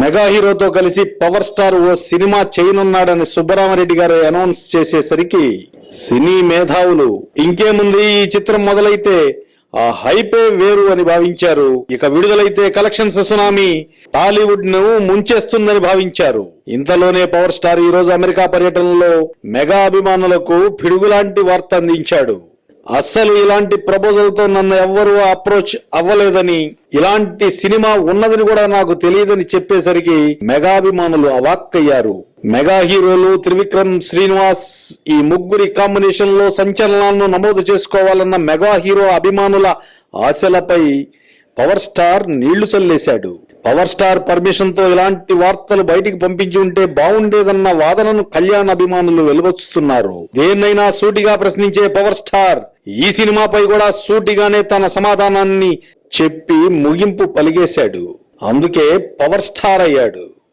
Mega హీరోతో కలిసి power star ఓ సినిమా చేయనున్నాడని సుబ్బరామరెడ్డి గారు అనౌన్స్ చేసేసరికి సినీ మేధావులు ఇంకేముంది ఈ చిత్రం మొదలైతే ఆ హైపే వేరు అని భావించారు. ఇక విడుదలైతే కలెక్షన్స్ సునామీ టాలీవుడ్ను ముంచేస్తుందని భావించారు. ఇంతలోనే పవర్ స్టార్ ఈ రోజు అమెరికా పర్యటనలో మెగా అభిమానులకు పిడుగులాంటి వార్త అందించాడు. అస్సలు ఇలాంటి ప్రపోజల్తో నన్ను ఎవ్వరూ అప్రోచ్ అవ్వలేదని ఇలాంటి సినిమా ఉన్నదని కూడా నాకు తెలియదని చెప్పేసరికి మెగాభిమానులు అవాక్కయ్యారు. మెగా హీరోలు త్రివిక్రమ్ శ్రీనివాస్ ఈ ముగ్గురి కాంబినేషన్లో సంచలనాలను నమోదు చేసుకోవాలన్న మెగా హీరో అభిమానుల ఆశలపై పవర్ స్టార్ నీళ్ళు చల్లేశాడు. పవర్ స్టార్ పర్మిషన్తో ఇలాంటి వార్తలు బయటికి పంపించి ఉంటే బాగుండేదన్న వాదనను కళ్యాణ్ అభిమానులు వెలువచ్చుతున్నారు. దేన్నైనా సూటిగా ప్రశ్నించే పవర్ స్టార్ ఈ సినిమాపై కూడా సూటిగానే తన సమాధానాన్ని చెప్పి ముగింపు పలిగేశాడు. అందుకే పవర్ స్టార్ అయ్యాడు.